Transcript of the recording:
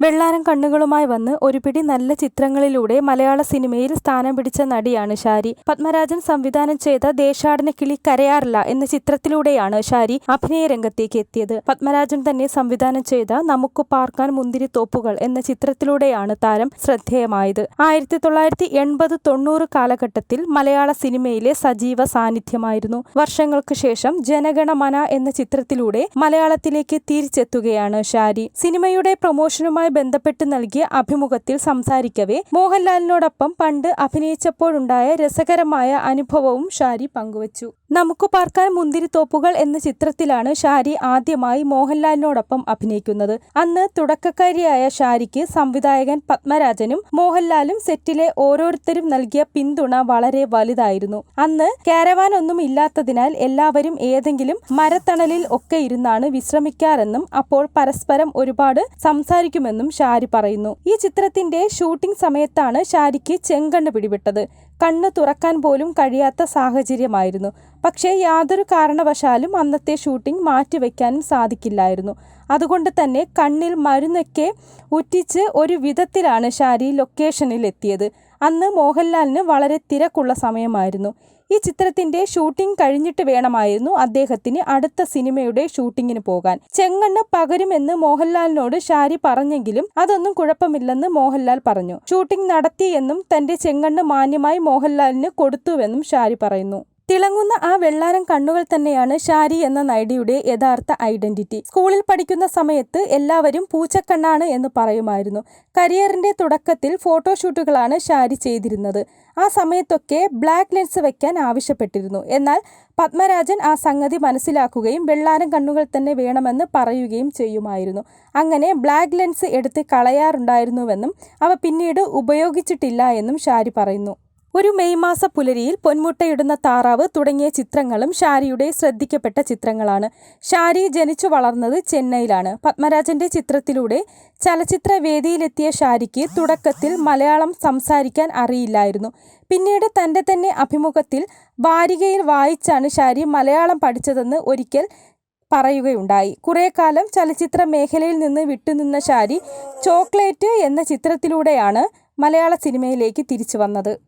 വെള്ളാരം കണ്ണുകളുമായി വന്ന് ഒരു പിടി നല്ല ചിത്രങ്ങളിലൂടെ മലയാള സിനിമയിൽ സ്ഥാനം പിടിച്ച നടിയാണ് ഷാരി. പത്മരാജൻ സംവിധാനം ചെയ്ത ദേശാടന കിളി കരയാറില്ല എന്ന ചിത്രത്തിലൂടെയാണ് ഷാരി അഭിനയ രംഗത്തേക്ക് എത്തിയത്. പത്മരാജൻ തന്നെ സംവിധാനം ചെയ്ത നമുക്ക് പാർക്കാൻ മുന്തിരി തോപ്പുകൾ എന്ന ചിത്രത്തിലൂടെയാണ് താരം ശ്രദ്ധേയമായത്. ആയിരത്തി തൊള്ളായിരത്തി എൺപത് തൊണ്ണൂറ് കാലഘട്ടത്തിൽ മലയാള സിനിമയിലെ സജീവ സാന്നിധ്യമായിരുന്നു. വർഷങ്ങൾക്ക് ശേഷം ജനഗണമന എന്ന ചിത്രത്തിലൂടെ മലയാളത്തിലേക്ക് തിരിച്ചെത്തുകയാണ് ഷാരി. സിനിമയുടെ പ്രൊമോഷനുമായി ബന്ധപ്പെട്ട് നൽകിയ അഭിമുഖത്തിൽ സംസാരിക്കവേ മോഹൻലാലിനോടൊപ്പം പണ്ട് അഭിനയിച്ചപ്പോഴുണ്ടായ രസകരമായ അനുഭവവും ഷാരി പങ്കുവച്ചു. നമുക്ക് പാർക്കാൻ മുന്തിരിത്തോപ്പുകൾ എന്ന ചിത്രത്തിലാണ് ഷാരി ആദ്യമായി മോഹൻലാലിനോടൊപ്പം അഭിനയിക്കുന്നത്. അന്ന് തുടക്കക്കാരിയായ ഷാരിക്ക് സംവിധായകൻ പത്മരാജനും മോഹൻലാലും സെറ്റിലെ ഓരോരുത്തരും നൽകിയ പിന്തുണ വളരെ വലുതായിരുന്നു. അന്ന് കാരവാൻ ഒന്നും ഇല്ലാത്തതിനാൽ എല്ലാവരും ഏതെങ്കിലും മരത്തണലിൽ ഒക്കെ ഇരുന്നാണ് വിശ്രമിക്കാറെന്നും അപ്പോൾ പരസ്പരം ഒരുപാട് സംസാരിക്കുമെന്നും ഷാരി പറയുന്നു. ഈ ചിത്രത്തിന്റെ ഷൂട്ടിംഗ് സമയത്താണ് ഷാരിക്ക് ചെങ്കണ്ണ് പിടിപെട്ടത്. കണ്ണ് തുറക്കാൻ പോലും കഴിയാത്ത സാഹചര്യമായിരുന്നു. പക്ഷേ യാതൊരു കാരണവശാലും അന്നത്തെ ഷൂട്ടിംഗ് മാറ്റിവെക്കാനും സാധിക്കില്ലായിരുന്നു. അതുകൊണ്ട് തന്നെ കണ്ണിൽ മരുന്നൊക്കെ ഉറ്റിച്ച് ഒരു വിധത്തിലാണ് ഷാരി ലൊക്കേഷനിൽ എത്തിയത് അന്ന് മോഹൻലാലിന് വളരെ തിരക്കുള്ള സമയമായിരുന്നു. ഈ ചിത്രത്തിന്റെ ഷൂട്ടിംഗ് കഴിഞ്ഞിട്ട് വേണമായിരുന്നു അദ്ദേഹത്തിന് അടുത്ത സിനിമയുടെ ഷൂട്ടിങ്ങിന് പോകാൻ. ചെങ്ങണ്ണ് പകരുമെന്ന് മോഹൻലാലിനോട് ഷാരി പറഞ്ഞെങ്കിലും അതൊന്നും കുഴപ്പമില്ലെന്ന് മോഹൻലാൽ പറഞ്ഞു. ഷൂട്ടിംഗ് നടത്തിയെന്നും തന്റെ ചെങ്ങണ്ണ് മാന്യമായി മോഹൻലാലിന് കൊടുത്തുവെന്നും ഷാരി പറയുന്നു. തിളങ്ങുന്ന ആ വെള്ളാരം കണ്ണുകൾ തന്നെയാണ് ഷാരി എന്ന നൈഡിയുടെ യഥാർത്ഥ ഐഡന്റിറ്റി. സ്കൂളിൽ പഠിക്കുന്ന സമയത്ത് എല്ലാവരും പൂച്ചക്കണ്ണാണ് എന്ന് പറയുമായിരുന്നു. കരിയറിന്റെ തുടക്കത്തിൽ ഫോട്ടോഷൂട്ടുകളാണ് ഷാരി ചെയ്തിരുന്നത്. ആ സമയത്തൊക്കെ ബ്ലാക്ക് ലെൻസ് വെക്കാൻ ആവശ്യപ്പെട്ടിരുന്നു. എന്നാൽ പത്മരാജൻ ആ സംഗതി മനസ്സിലാക്കുകയും വെള്ളാരം കണ്ണുകൾ തന്നെ വേണമെന്ന് പറയുകയും ചെയ്യുമായിരുന്നു. അങ്ങനെ ബ്ലാക്ക് ലെൻസ് എടുത്ത് കളയാറുണ്ടായിരുന്നുവെന്നും അവ പിന്നീട് ഉപയോഗിച്ചിട്ടില്ല എന്നും ഷാരി പറയുന്നു. ഒരു മെയ് മാസ പുലരിയിൽ പൊന്മുട്ടയിടുന്ന താറാവ് തുടങ്ങിയ ചിത്രങ്ങളും ഷാരിയുടെ ശ്രദ്ധിക്കപ്പെട്ട ചിത്രങ്ങളാണ്. ഷാരി ജനിച്ചു വളർന്നത് ചെന്നൈയിലാണ്. പത്മരാജന്റെ ചിത്രത്തിലൂടെ ചലച്ചിത്ര വേദിയിലെത്തിയ ഷാരിക്ക് തുടക്കത്തിൽ മലയാളം സംസാരിക്കാൻ അറിയില്ലായിരുന്നു. പിന്നീട് തന്റെ തന്നെ അഭിമുഖത്തിൽ വാരികയിൽ വായിച്ചാണ് ഷാരി മലയാളം പഠിച്ചതെന്ന് ഒരിക്കൽ പറയുകയുണ്ടായി. കുറേ കാലം ചലച്ചിത്ര മേഖലയിൽ നിന്ന് വിട്ടുനിന്ന ഷാരി ചോക്ലേറ്റ് എന്ന ചിത്രത്തിലൂടെയാണ് മലയാള സിനിമയിലേക്ക് തിരിച്ചു വന്നത്.